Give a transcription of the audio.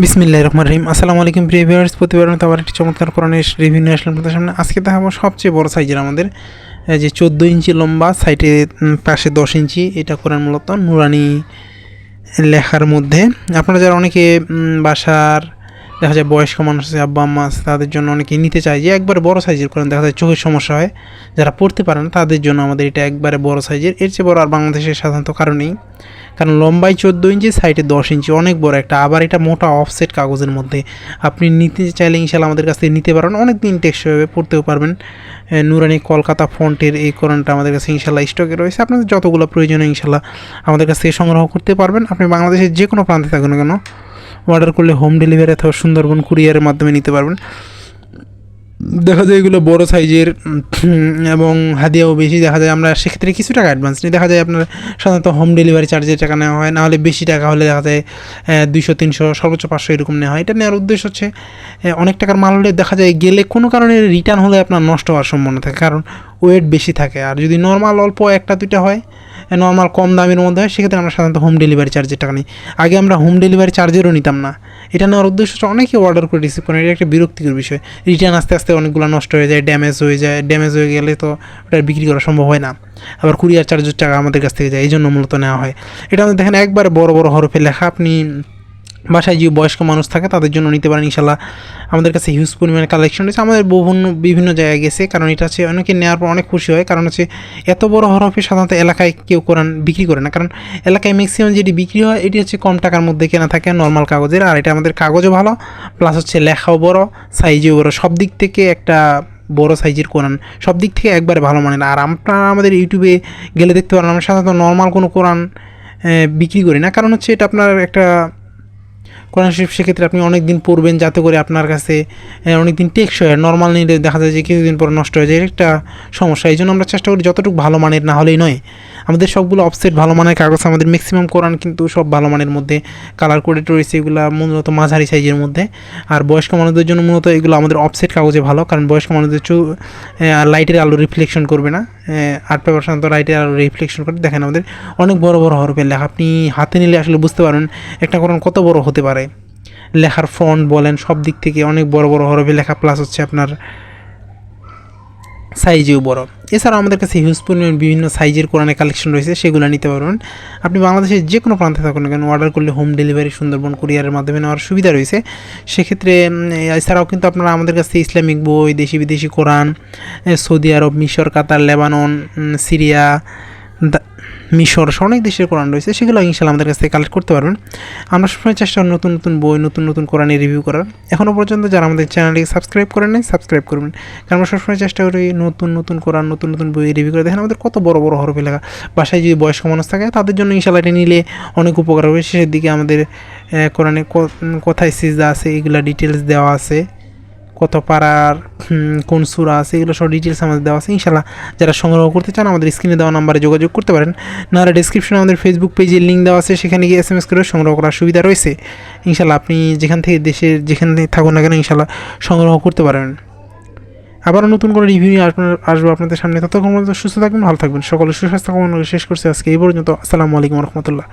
বিসমিল্লাহ রহমান রহিম। আসসালামু আলাইকুম প্রিয় ভিউয়ার্স প্রতিবার মতো আবার একটি চমৎকার কোরআনের রিভিউ নিয়ে আসলাম আপনাদের সামনে। আজকে দেখাবো সবচেয়ে বড় সাইজের আমাদের যে চোদ্দ ইঞ্চি লম্বা সাইডে পাশে দশ ইঞ্চি। এটা কোরআন মূলত নুরানি লেখার মধ্যে। আপনারা যারা অনেকে বাসার, দেখা যায় বয়স্ক মানুষ আছে, আব্বা, আম্মা আছে, তাদের জন্য অনেকে নিতে চায় যে একবারে বড় সাইজের কোরআন দেখা যায় চোখের সমস্যা হয়। যারা পড়তে পারে না, তাদের জন্য আমাদের এটা একবারে বড় সাইজের এর। চেয়ে বড় আর বাংলাদেশের সাধারণত কারণেই কারণ লম্বাই চোদ্দ ইঞ্চি, সাইডে দশ ইঞ্চি, অনেক বড় একটা। আবার এটা মোটা অফসেট কাগজের মধ্যে। আপনি নিতে চাইলে ইনশাল্লাহ আমাদের কাছ থেকে নিতে পারবেন। অনেক দিন টেকসই হবে, পড়তেও পারবেন। নুরানি কলকাতা ফন্টের এই কোরআনটা আমাদের কাছে ইনশাল্লাহ স্টকে রয়েছে। আপনাদের যতগুলো প্রয়োজন ইনশাল্লাহ আমাদের কাছ থেকে সংগ্রহ করতে পারবেন। আপনি বাংলাদেশের যে কোনো প্রান্তে থাকুন কেন অর্ডার করলে হোম ডেলিভারি অথবা সুন্দরবন কুরিয়ারের মাধ্যমে নিতে পারবেন। দেখা যায় এগুলো বড় সাইজের এবং হাদিয়াও বেশি দেখা যায়। আমরা সেক্ষেত্রে কিছু টাকা অ্যাডভান্স নিই। দেখা যায় আপনার সাধারণত হোম ডেলিভারি চার্জের টাকা নেওয়া হয়, নাহলে বেশি টাকা হলে দেখা যায় দুইশো, তিনশো, সর্বোচ্চ পাঁচশো এরকম নেওয়া হয়। এটা নেওয়ার উদ্দেশ্য হচ্ছে অনেক টাকার মাল হলে দেখা যায় গেলে কোনো কারণে রিটার্ন হলে আপনার নষ্ট হওয়ার সম্ভাবনা থাকে, কারণ ওয়েট বেশি থাকে। আর যদি নর্মাল অল্প একটা, দুইটা হয় নর্মাল কম দামের মধ্যে হয় সেক্ষেত্রে আমরা সাধারণত হোম ডেলিভারি চার্জের টাকা নিই। আগে আমরা হোম ডেলিভারি চার্জেরও নিতাম না। এটা নেওয়ার উদ্দেশ্য হচ্ছে অনেকে অর্ডার করে রিসিভ করেন এটা একটা বিরক্তিকর বিষয়। রিটার্ন আস্তে আস্তে অনেকগুলো নষ্ট হয়ে যায় ড্যামেজ হয়ে যায় ড্যামেজ হয়ে গেলে তো ওটা বিক্রি করা সম্ভব হয় না। আবার কুরিয়ার চার্জের টাকা আমাদের কাছ থেকে যায় এই জন্য মূলত নেওয়া হয়। এটা আমাদের দেখেন একবার বড় বড় হরফে লেখা, আপনি বাসায় যে বয়স্ক মানুষ থাকে, তাদের জন্য নিতে পারেন, ইনশাল্লাহ। আমাদের কাছে হিউজ পরিমাণে কালেকশন রয়েছে। আমাদের বিভিন্ন বিভিন্ন জায়গায় গেছে। কারণ এটা হচ্ছে, অনেকে নেওয়ার পর অনেক খুশি হয়। কারণ হচ্ছে, এত বড় হরফে সাধারণত এলাকায় কেউ কোরআন বিক্রি করে না। কারণ এলাকায় ম্যাক্সিমাম যেটি বিক্রি হয়, এটি হচ্ছে কম টাকার মধ্যে কেনা থাকে নর্মাল কাগজের। আর এটা আমাদের কাগজও ভালো। প্লাস হচ্ছে লেখাও বড় সাইজেও বড়। সব দিক থেকে একটা বড় সাইজের কোরআন। সব দিক থেকে একবারে ভালো মানের। আর আপনারা আমাদের ইউটিউবে গেলে দেখতে পারেন, আমরা সাধারণত নর্মাল কোনো কোরআন বিক্রি করি না। কারণ হচ্ছে, এটা আপনার একটা কোরআন শরীফ সেক্ষেত্রে আপনি অনেক দিন পড়বেন যাতে করে আপনার কাছে অনেক দিন টেকসই হয়। নর্মাল নিলে দেখা যায় যে কিছুদিন পর নষ্ট হয়ে যায়। একটা সমস্যা। এই জন্য আমরা চেষ্টা করি যতটুকু ভালো মানের না হলেই নয়। আমাদের সবগুলো অফসেট ভালো মানের কাগজ আমাদের ম্যাক্সিমাম কোরআন কিন্তু সব ভালো মানের মধ্যে কালার কোডেড রয়েছে এগুলো মূলত মাঝারি সাইজের মধ্যে। আর বয়স্ক মানুষদের জন্য মূলত এগুলো আমাদের অফসেট কাগজে ভালো, কারণ বয়স্ক মানুষদের চু লাইটের আলো রিফ্লেকশন করবে না। আট পেপার সাধারণত লাইটের আলো রিফ্লেকশন করে। দেখেন আমাদের অনেক বড় বড় হরফের লেখা। আপনি হাতে নিলে আসলে বুঝতে পারবেন একটা কোরআন কত বড় হতে পারে। লেখার ফন্ট বলেন, সব দিক থেকে অনেক বড় বড় হরফে লেখা প্লাস হচ্ছে আপনার সাইজেও বড়। এছাড়াও আমাদের কাছে হিউজ পরিমাণ বিভিন্ন সাইজের কোরআনের কালেকশন রয়েছে, সেগুলো নিতে পারবেন। আপনি বাংলাদেশের যে কোনো প্রান্তে থাকুন কেন অর্ডার করলে হোম ডেলিভারি সুন্দরবন কুরিয়ারের মাধ্যমে নেওয়ার সুবিধা রয়েছে। সেক্ষেত্রে এছাড়াও কিন্তু আপনারা আমাদের কাছে ইসলামিক বই, দেশি বিদেশি কোরআন সৌদি আরব, মিশর, কাতার, লেবানন সিরিয়া মিশর, অনেক দেশের কোরআন রয়েছে, সেগুলো ইনশাল্লাহ আমাদের কাছ থেকে কালেক্ট করতে পারবেন। আমরা সবসময় চেষ্টা করি নতুন নতুন বই, নতুন নতুন কোরআনের রিভিউ করার। এখনও পর্যন্ত যারা আমাদের চ্যানেলটিকে সাবস্ক্রাইব করেন নাই সাবস্ক্রাইব করবেন। কারণ আমরা সবসময় চেষ্টা করি নতুন নতুন কোরআন, নতুন নতুন বই রিভিউ করে দেখেন আমাদের কত বড় বড় হরফে লেখা বাসায় যদি বয়স্ক মানুষ থাকে, তাদের জন্য ইনশাল্লাহ এটা নিলে অনেক উপকার হবে। শেষের দিকে আমাদের কোরআনে কোথায় সিজদা আছে, এগুলা ডিটেলস দেওয়া আছে। কত পাড়ার কোন সুরা আছে, এগুলো সব ডিটেলস আমাদের দেওয়া আছে। ইনশাল্লাহ যারা সংগ্রহ করতে চান, আমাদের স্ক্রিনে দেওয়া নাম্বারে যোগাযোগ করতে পারেন। নাহলে ডিসক্রিপশনে আমাদের ফেসবুক পেজের লিঙ্ক দেওয়া আছে, সেখানে গিয়ে এস এম এস করে সংগ্রহ করার সুবিধা রয়েছে। ইনশাল্লাহ আপনি যেখান থেকে দেশের যেখান থেকে থাকুন না কেন ইনশাল্লাহ সংগ্রহ করতে পারেন। আবারও নতুন করে রিভিউ নিয়ে আপনার আসব আপনাদের সামনে। ততক্ষণ সুস্থ থাকবেন, ভালো থাকবেন। সকলের সুস্বাস্থ্য কামনা শেষ করছি আজকে এই পর্যন্ত। আসসালামু আলাইকুম রহমতুল্লাহ।